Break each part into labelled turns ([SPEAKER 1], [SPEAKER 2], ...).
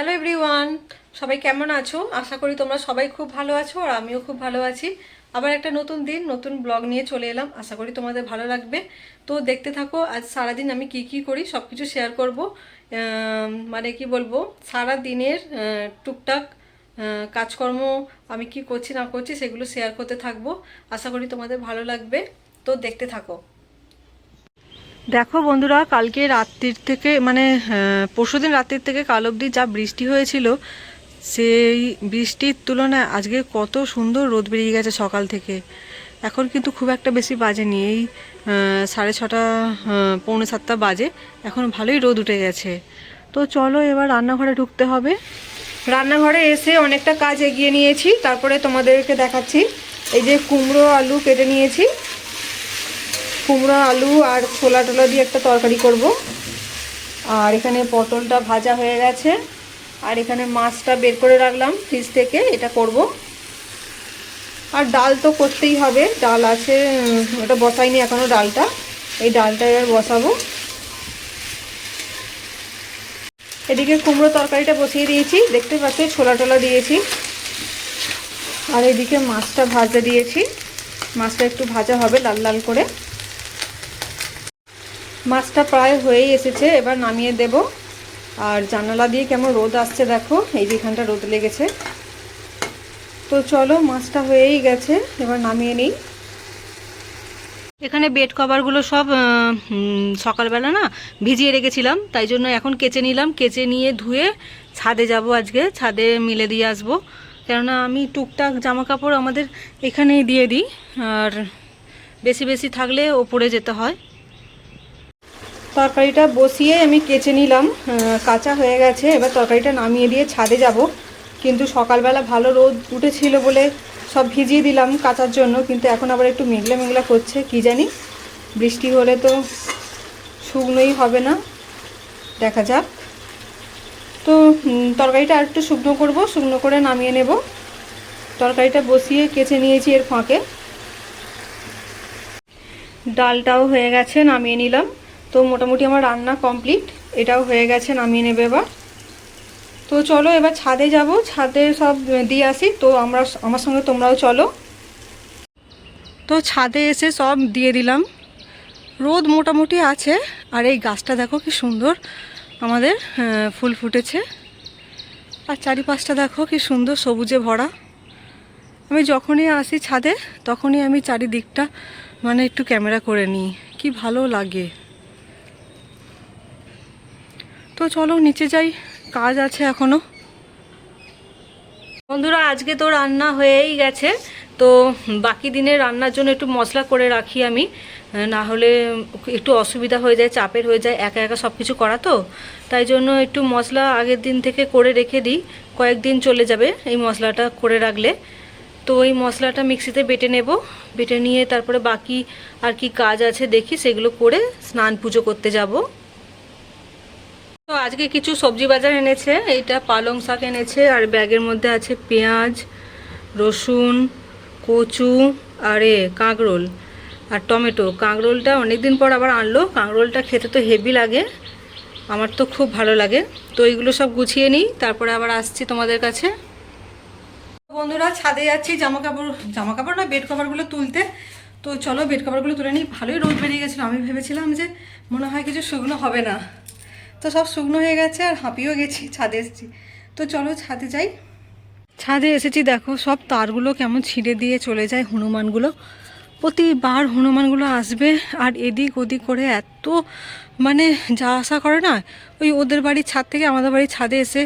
[SPEAKER 1] Hello everyone সবাই কেমন আছো? আশা করি তোমরা সবাই খুব ভালো আছো আর আমিও খুব ভালো আছি। আবার একটা নতুন দিন, নতুন ব্লগ নিয়ে চলে এলাম। আশা করি তোমাদের ভালো লাগবে। তো দেখতে থাকো, আজ সারাদিন আমি কি কি করি সব কিছু শেয়ার করব মানে কি বলব? সারা দিনের টুকটাক কাজকর্ম আমি কি করছি না করছি সেগুলো শেয়ার করতে থাকব। আশা করি তোমাদের ভালো লাগবে। তো দেখতে থাকো। দেখো বন্ধুরা, কালকে রাত্রির থেকে মানে পরশুদিন রাত্রির থেকে কাল অবধি যা বৃষ্টি হয়েছিল, সেই বৃষ্টির তুলনায় আজকে কত সুন্দর রোদ বেরিয়ে গেছে সকাল থেকে। এখন কিন্তু খুব একটা বেশি বাজেনি। এই সাড়ে ছটা পৌনে সাতটা বাজে। এখন ভালোই রোদ উঠে গেছে। তো চলো এবার রান্নাঘরে ঢুকতে হবে। রান্নাঘরে এসে অনেকটা কাজ এগিয়ে নিয়েছি। তারপরে তোমাদেরকে দেখাচ্ছি। এই যে কুমড়ো আলু কেটে নিয়েছি। কুমড়ো, আলু আর ছোলা টোলা দিয়ে একটা তরকারি করব। আর এখানে পটলটা ভাজা হয়ে গেছে। আর এখানে মাছটা বের করে রাখলাম ফ্রিজ থেকে, এটা করব। আর ডাল তো করতেই হবে। ডাল আছে ওটা বসাইনি এখনও ডালটা। এই ডালটা এবার বসাবো। এদিকে কুমড়ো তরকারিটা বসিয়ে দিয়েছি। দেখতে পাচ্ছ, ছোলা টোলা দিয়েছি। আর এদিকে মাছটা ভাজা দিয়েছি। মাছটা একটু ভাজা হবে লাল লাল করে। মাছটা প্রায় হয়েই এসেছে, এবার নামিয়ে দেব। আর জানালা দিয়ে কেমন রোদ আসছে দেখো, এই যে এখানটা রোদ লেগেছে। তো চলো, মাছটা হয়েই গেছে, এবার নামিয়ে নিই। এখানে বেড কভারগুলো সব সকালবেলা না ভিজিয়ে রেখেছিলাম, তাই জন্য এখন কেচে নিলাম। কেচে নিয়ে ধুয়ে ছাদে যাব আজকে, ছাদে মিলে দিয়ে আসব। কেননা আমি টুকটাক জামা কাপড় আমাদের এখানেই দিয়ে দিই, আর বেশি বেশি থাকলে ওপরে যেতে হয়। তরকারিটা বসিয়ে আমি কেচে নিলাম। কাঁচা হয়ে গেছে, এবার তরকারিটা নামিয়ে দিয়ে ছাদে যাব। কিন্তু সকালবেলা ভালো রোদ উঠেছিল বলে সব ভিজিয়ে দিলাম কাচার জন্য, কিন্তু এখন আবার একটু মেঘলা মেঘলা করছে, কি জানি? বৃষ্টি হলে তো শুকনোই হবে না। দেখা যাক। তো তরকারিটা আর একটু শুকনো করব, শুকনো করে নামিয়ে নেব। তরকারিটা বসিয়ে কেচে নিয়েছি এর ফাঁকে। ডালটাও হয়ে গেছে, নামিয়ে নিলাম। তো মোটামুটি আমার রান্না কমপ্লিট। এটাও হয়ে গেছে, নামিয়ে নেবে এবার। তো চলো, এবার ছাদে যাব। ছাদে সব দিয়ে আসি। তো আমরা আমার সঙ্গে তোমরাও চলো। তো ছাদে এসে সব দিয়ে দিলাম। রোদ মোটামুটি আছে, আর এই গাছটা দেখো কি সুন্দর আমাদের ফুল ফুটেছে। আর চারিপাশটা দেখো কি সুন্দর সবুজে ভরা। আমি যখনই আসি ছাদে, তখনই আমি চারিদিকটা মানে একটু ক্যামেরা করে নিই। কি ভালো লাগে। তো চলো নিচে যাই, কাজ আছে এখনও। বন্ধুরা, আজকে তো রান্না হয়েই গেছে, তো বাকি দিনে রান্নার জন্য একটু মশলা করে রাখি আমি, না হলে একটু অসুবিধা হয়ে যায়, চাপের হয়ে যায়, একা একা সব কিছু করা তো, তাই জন্য একটু মশলা আগের দিন থেকে করে রেখে দিই, কয়েকদিন চলে যাবে এই মশলাটা করে রাখলে। তো এই মশলাটা মিক্সিতে বেটে নেব, বেটে নিয়ে তারপরে বাকি আর কি কাজ আছে দেখি, সেগুলো করে স্নান পুজো করতে যাব। আজকে কিছু সবজি বাজার এনেছে, এইটা পালং শাক এনেছে, আর ব্যাগের মধ্যে আছে পেঁয়াজ, রসুন, কচু, আর এ কাঁকরোল আর টমেটো। কাঁকরোলটা অনেক দিন পর আবার আনলো। কাঁকরোলটা খেতে তো হেভি লাগে, আমার তো খুব ভালো লাগে। তো এইগুলো সব গুছিয়ে নিই, তারপরে আবার আসছি তোমাদের কাছে। বন্ধুরা, ছাদে যাচ্ছি জামা কাপড় জামা কাপড় না বেড কভারগুলো তুলতে। তো চলো বেড কভারগুলো তুলে নিই। ভালোই রোদ বেরিয়ে গেছিল। আমি ভেবেছিলাম যে মনে হয় কিছু শুকনো হবে না। তো সব শুকনো হয়ে গেছে আর হাঁপিয়েও গেছি ছাদে এসেছি। তো চলো ছাদে যাই। ছাদে এসেছি, দেখো সব তারগুলো কেমন ছিঁড়ে দিয়ে চলে যায় হনুমানগুলো। প্রতিবার হনুমানগুলো আসবে আর এদিক ওদিক করে এত মানে যা আসা করে না, ওই ওদের বাড়ির ছাদ থেকে আমাদের বাড়ির ছাদে এসে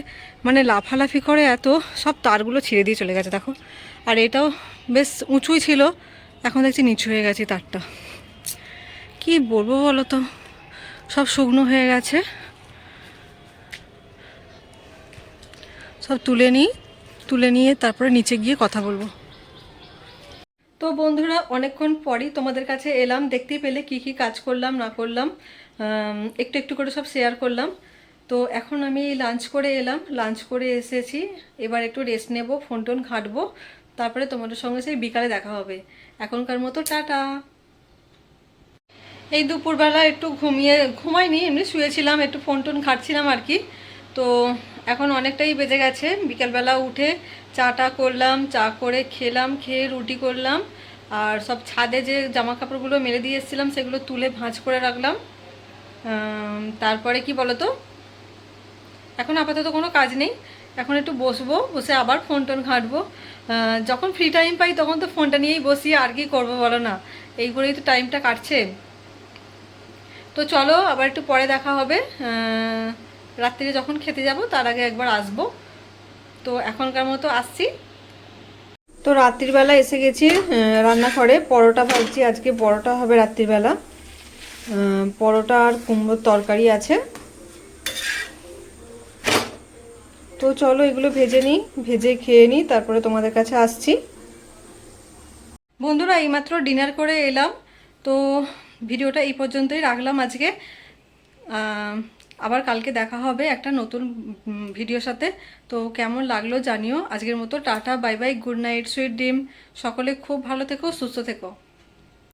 [SPEAKER 1] মানে লাফালাফি করে এত, সব তারগুলো ছিঁড়ে দিয়ে চলে গেছে, দেখো। আর এটাও বেশ উঁচুই ছিল, এখন দেখছি নিচু হয়ে গেছে তারটা। কি বলব বলো তো? সব শুকনো হয়ে গেছে। সব তুলে নিই, তুলে নিয়ে তারপরে নিচে গিয়ে কথা বলব। তো বন্ধুরা, অনেকক্ষণ পরই তোমাদের কাছে এলাম। দেখতেই পেলে কি কি কাজ করলাম, না করলাম। একটু একটু করে সব শেয়ার করলাম। তো এখন আমি লাঞ্চ করে এলাম। লাঞ্চ করে এসেছি। এবার একটু রেস্ট নেব ফোন টোন ঘাঁটবো। তারপরে তোমাদের সঙ্গে সেই বিকালে দেখা হবে। এখনকার মতো টাটা। এই দুপুরবেলা একটু ঘুমিয়ে, ঘুমাইনি, এমনি শুয়েছিলাম, একটু ফোন টোন ঘাটছিলাম আর কি। তো এখন অনেকটাই বেজে গেছে। বিকেলবেলা উঠে চাটা করলাম, চা করে খেলাম, খেয়ে রুটি করলাম। আর সব ছাদে যে জামা কাপড়গুলো মেলে দিয়ে এসেছিলাম, সেগুলো তুলে ভাঁজ করে রাখলাম। তারপরে কি বলো তো এখন আপাতত কোনো কাজ নেই। এখন একটু বসবো, বসে আবার ফোন টোন ঘাঁটবো যখন ফ্রি টাইম পাই তখন তো ফোনটা নিয়েই বসি, আর কি করব বলো না? এই করেই তো টাইমটা কাটছে। তো চলো আবার একটু পরে দেখা হবে। রাত্রিরে যখন খেতে যাব, তার আগে একবার আসব। তো এখনকার মতো আসছি। তো রাত্রিবেলা এসে গেছি রান্নাঘরে। পরোটা ভাবছি আজকে পরোটা হবে রাত্রিবেলা পরোটা আর কুমড়োর তরকারি আছে। তো চলো এগুলো ভেজে নিই, ভেজে খেয়ে নিই, তারপরে তোমাদের কাছে আসছি। বন্ধুরা, এইমাত্র ডিনার করে এলাম। তো ভিডিওটা এই পর্যন্তই রাখলাম আজকে। আবার কালকে দেখা হবে একটা নতুন ভিডিওর সাথে। তো কেমন লাগল জানিও। আজকের মতো tata, bye bye, good night, sweet dream. সকলে খুব ভালো থেকো, সুস্থ থেকো।